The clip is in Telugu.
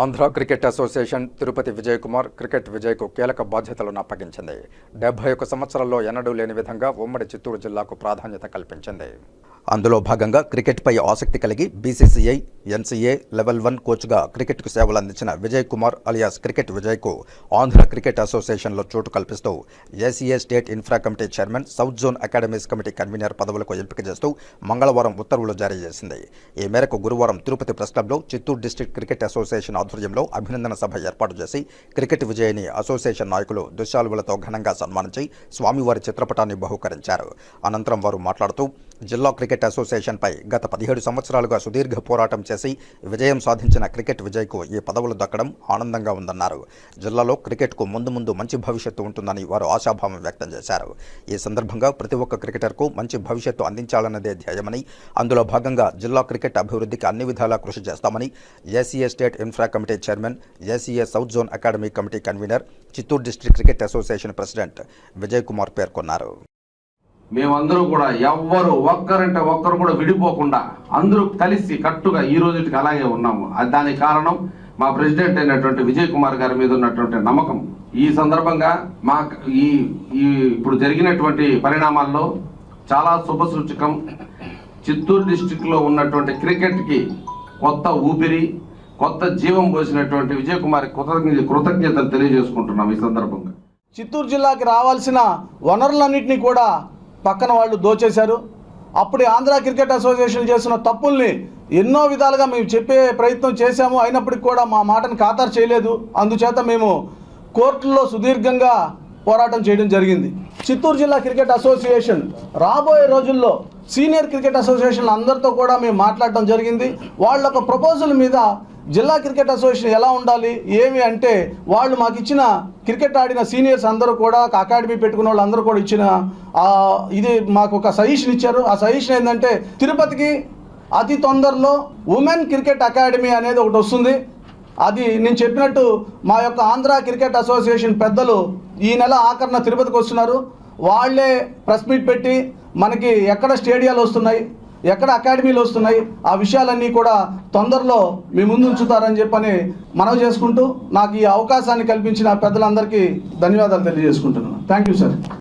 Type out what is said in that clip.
Andhra cricket association Tirupati Vijay Kumar cricket విజయ్కు కీలక బాధ్యతలను అప్పగించింది. డెబ్బై ఒక్క సంవత్సరాల్లో ఎన్నడూ లేని విధంగా ఉమ్మడి చిత్తూరు జిల్లాకు ప్రాధాన్యత కల్పించింది. అందులో భాగంగా క్రికెట్పై ఆసక్తి కలిగి బీసీసీఐ ఎన్సీఏ లెవెల్ వన్ కోచ్గా క్రికెట్కు సేవలు అందించిన విజయ్ కుమార్ అలియాస్ క్రికెట్ విజయ్కు ఆంధ్ర క్రికెట్ అసోసియేషన్లో చోటు కల్పిస్తూ ACA state infra committee chairman south zone academies committee convener పదవులకు ఎంపిక చేస్తూ మంగళవారం ఉత్తర్వులు జారీ చేసింది. ఈ మేరకు గురువారం తిరుపతి ప్రెస్ క్లబ్లో చిత్తూరు డిస్టిక్ క్రికెట్ అసోసియేషన్ ఆధ్వర్యంలో అభినందన సభ ఏర్పాటు చేసి క్రికెట్ విజయని అసోసియేషన్ నాయకులు దుశ్శాలువులతో ఘనంగా సన్మానించి స్వామివారి చిత్రపటాన్ని బహుకరించారు. అనంతరం వారు మాట్లాడుతూ జిల్లా క్రికెట్ అసోసియేషన్పై గత పదిహేడు సంవత్సరాలుగా సుదీర్ఘ పోరాటం చేసి విజయం సాధించిన క్రికెట్ విజయ్కు ఈ పదవులు దక్కడం ఆనందంగా ఉందన్నారు. జిల్లాలో క్రికెట్కు ముందు ముందు మంచి భవిష్యత్తు ఉంటుందని వారు ఆశాభావం వ్యక్తం చేశారు. ఈ సందర్భంగా ప్రతి ఒక్క క్రికెటర్కు మంచి భవిష్యత్తు అందించాలన్నదే ధ్యేయమని అందులో భాగంగా జిల్లా క్రికెట్ అభివృద్ధికి అన్ని విధాలా కృషి చేస్తామని ACA state infra committee chairman ACA south zone academy committee convener Chittoor district cricket association president Vijay Kumar పేర్కొన్నారు. మేమందరూ కూడా ఎవ్వరు ఒక్కరంటే ఒక్కరు కూడా విడిపోకుండా అందరూ కలిసి కట్టుగా ఈ రోజుకి అలాగే ఉన్నాము. దానికి కారణం మా ప్రెసిడెంట్ అయినటువంటి విజయ్ కుమార్ గారి మీద ఉన్నటువంటి నమ్మకం. ఈ సందర్భంగా మా ఈ ఈ ఇప్పుడు జరిగినటువంటి పరిణామాల్లో చాలా శుభసూచకం చిత్తూరు డిస్టిక్లో ఉన్నటువంటి క్రికెట్కి కొత్త ఊపిరి కొత్త జీవం పోసినటువంటి విజయ్ కుమార్ కృతజ్ఞ కృతజ్ఞతలు తెలియజేసుకుంటున్నాం ఈ సందర్భంగా. చిత్తూరు జిల్లాకి రావాల్సిన వనరులన్నింటినీ కూడా పక్కన వాళ్ళు దోచేశారు. అప్పుడు ఆంధ్ర క్రికెట్ అసోసియేషన్ చేసిన తప్పుల్ని ఎన్నో విధాలుగా మేము చెప్పే ప్రయత్నం చేశాము. అయినప్పటికీ కూడా మా మాటను ఖాతరు చేయలేదు. అందుచేత మేము కోర్టుల్లో సుదీర్ఘంగా పోరాటం చేయడం జరిగింది. చిత్తూరు జిల్లా క్రికెట్ అసోసియేషన్ రాబోయే రోజుల్లో సీనియర్ క్రికెట్ అసోసియేషన్ అందరితో కూడా మేము మాట్లాడటం జరిగింది. వాళ్ళ ఒక ప్రపోజల్ మీద జిల్లా క్రికెట్ అసోసియేషన్ ఎలా ఉండాలి? ఏమి అంటే వాళ్ళు మాకు ఇచ్చిన క్రికెట్ ఆడిన సీనియర్స్ అందరూ కూడా ఒక అకాడమీ పెట్టుకున్న వాళ్ళందరూ కూడా ఇచ్చిన ఇది మాకు ఒక సజెషన్ ఇచ్చారు. ఆ సజెషన్ ఏంటంటే తిరుపతికి అతి తొందరలో ఉమెన్ క్రికెట్ అకాడమీ అనేది ఒకటి వస్తుంది. అది నేను చెప్పినట్టు మా యొక్క ఆంధ్ర క్రికెట్ అసోసియేషన్ పెద్దలు ఈ నెల ఆఖరణ తిరుపతికి వస్తున్నారు. వాళ్ళే ప్రెస్ మీట్ పెట్టి మనకి ఎక్కడ స్టేడియాలు వస్తున్నాయి? ఎక్కడ అకాడమీలు వస్తున్నాయి ఆ విషయాలన్నీ కూడా తొందరలో మీ ముందు ఉంచుతారని చెప్పని మనవి చేసుకుంటూ నాకు ఈ అవకాశాన్ని కల్పించిన పెద్దలందరికీ ధన్యవాదాలు తెలియజేసుకుంటున్నాను. Thank you sir